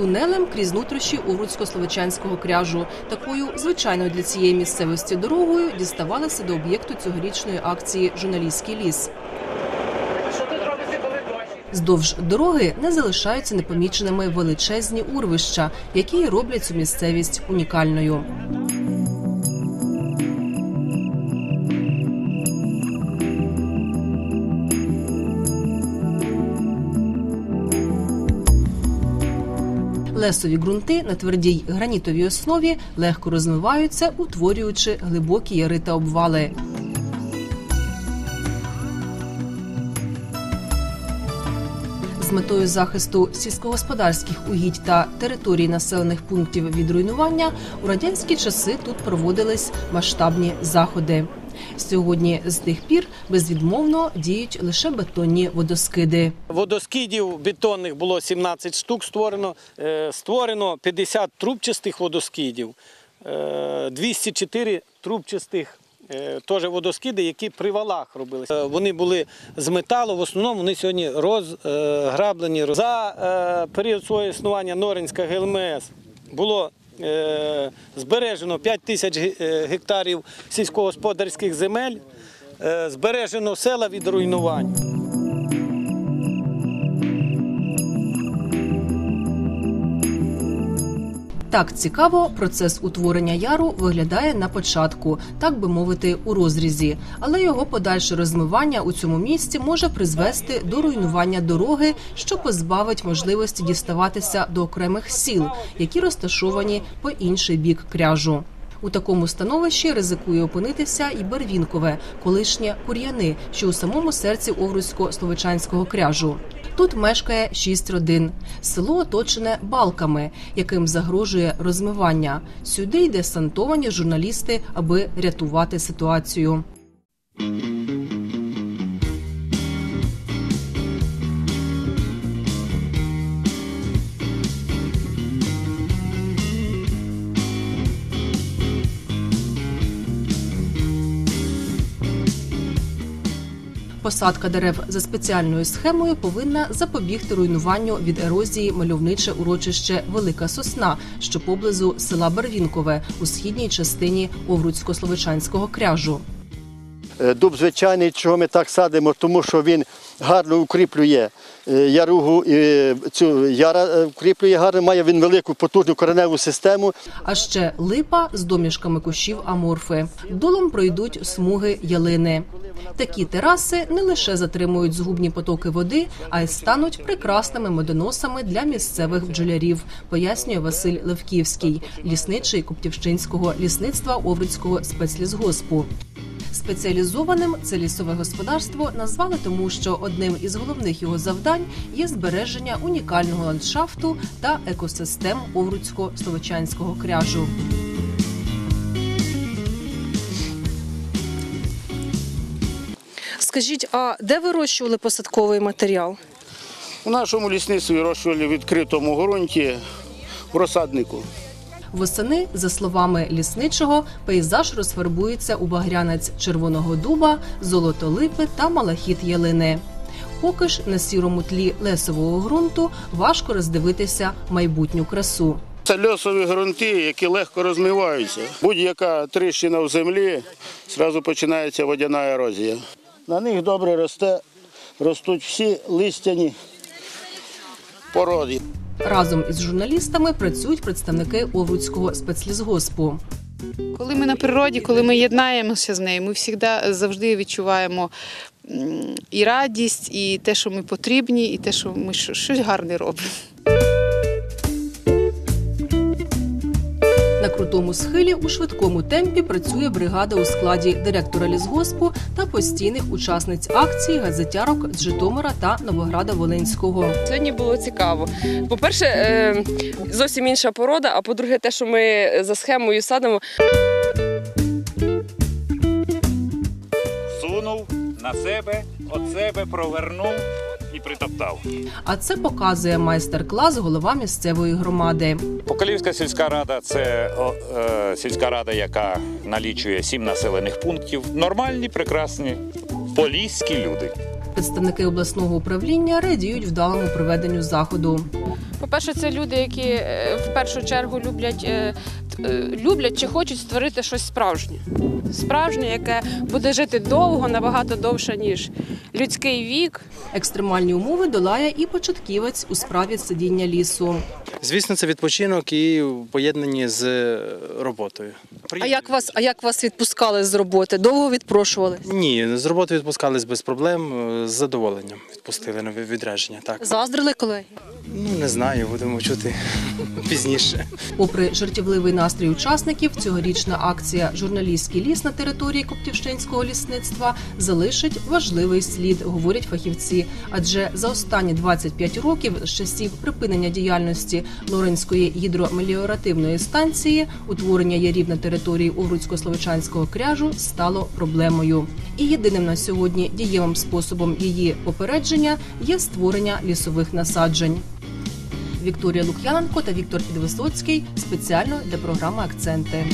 тунелем крізь нутрощі Уруцько-Словечанського кряжу. Такою звичайною для цієї місцевості дорогою діставалися до об'єкту цьогорічної акції Журналістський ліс. Здовж дороги не залишаються непоміченими величезні урвища, які роблять цю місцевість унікальною. Лесові ґрунти на твердій гранітовій основі легко розмиваються, утворюючи глибокі яри та обвали. З метою захисту сільськогосподарських угідь та територій населених пунктів від руйнування у радянські часи тут проводились масштабні заходи. Сьогодні з тих пір безвідмовно діють лише бетонні водоскиди. Водоскидів бетонних було 17 штук створено. Е, Створено 50 трубчастих водоскидів, е, 204 трубчастих. е, Теж водоскиди, які при валах робилися. Е, Вони були з металу, в основному вони сьогодні розграблені. За е, період свого існування Норинська ГЛМС було е, збережено 5 тисяч е, гектарів сільськогосподарських земель, е, збережено села від руйнувань. Так цікаво, процес утворення яру виглядає на початку, так би мовити, у розрізі, але його подальше розмивання у цьому місці може призвести до руйнування дороги, що позбавить можливості діставатися до окремих сіл, які розташовані по інший бік кряжу. У такому становищі ризикує опинитися і Бервінкове, колишнє Кур'яни, що у самому серці Овруцько-Словечанського кряжу. Тут мешкає шість родин. Село оточене балками, яким загрожує розмивання. Сюди йде сантовані журналісти, аби рятувати ситуацію. Посадка дерев за спеціальною схемою повинна запобігти руйнуванню від ерозії мальовниче урочище Велика Сосна, що поблизу села Барвінкове у східній частині Овруцько-Словечанського кряжу. Е, Дуб звичайний, чого ми так садимо, тому що він гарно укріплює е, яругу, і цю яра е, укріплює гарно, має він велику потужну кореневу систему. А ще липа з домішками кущів аморфи. Долом пройдуть смуги ялини. Такі тераси не лише затримують згубні потоки води, а й стануть прекрасними медоносами для місцевих бджолярів, пояснює Василь Левківський, лісничий Коптівщинського лісництва Овруцького спецлісгоспу. Спеціалізованим це лісове господарство назвали тому, що одним із головних його завдань є збереження унікального ландшафту та екосистем Овруцько-Словечанського кряжу. Скажіть, а де вирощували посадковий матеріал? У нашому лісництві вирощували в відкритому ґрунті в розсаднику. Восени, за словами лісничого, пейзаж розфарбується у багрянець червоного дуба, золотолипи та малахіт ялини. Поки ж на сірому тлі лесового ґрунту важко роздивитися майбутню красу. Це льосові ґрунти, які легко розмиваються. Будь-яка тріщина в землі, одразу починається водяна ерозія. На них добре росте, ростуть всі листяні породи. Разом із журналістами працюють представники Овруцького спецлісгоспу. Коли ми на природі, коли ми єднаємося з нею, ми завжди завжди відчуваємо і радість, і те, що ми потрібні, і те, що ми щось щось гарне робимо. Крутому схилі у швидкому темпі працює бригада у складі директора лісгоспу та постійних учасниць акції газетярок з Житомира та Новограда Волинського. Сьогодні було цікаво. По-перше, е, зовсім інша порода, а по-друге, те, що ми за схемою садимо, Сунув на себе, от себе провернув і притоптав. А це показує майстер-клас голова місцевої громади. Покалівська сільська рада це о, е, сільська рада, яка налічує сім населених пунктів. Нормальні, прекрасні, поліські люди. Представники обласного управління радіють вдалому проведенню заходу. По-перше, це люди, які е, в першу чергу люблять, е, люблять чи хочуть створити щось справжнє. Справжнє, яке буде жити довго, набагато довше, ніж людський вік. Екстремальні умови долає і початківець у справі сидіння лісу. Звісно, це відпочинок і поєднані з е, роботою. А як вас, а як вас відпускали з роботи? Довго відпрошували? Ні, з роботи відпускались без проблем, е, з задоволенням відпустили на відрядження. Так Заздрили колеги? Ну не знаю, будемо чути пізніше. Попри жартівливий настрій учасників, цьогорічна акція Журналістський ліс на території Коптівщинського лісництва залишить важливий слід, говорять фахівці. Адже за останні 25 років з часів припинення діяльності Лоренської гідромеліоративної станції утворення ярів на території Угруцько-Словичанського кряжу стало проблемою. І єдиним на сьогодні дієвим способом її попередження є створення лісових насаджень. Вікторія Лук'яненко та Віктор Підвисоцький спеціально для програми Акценти.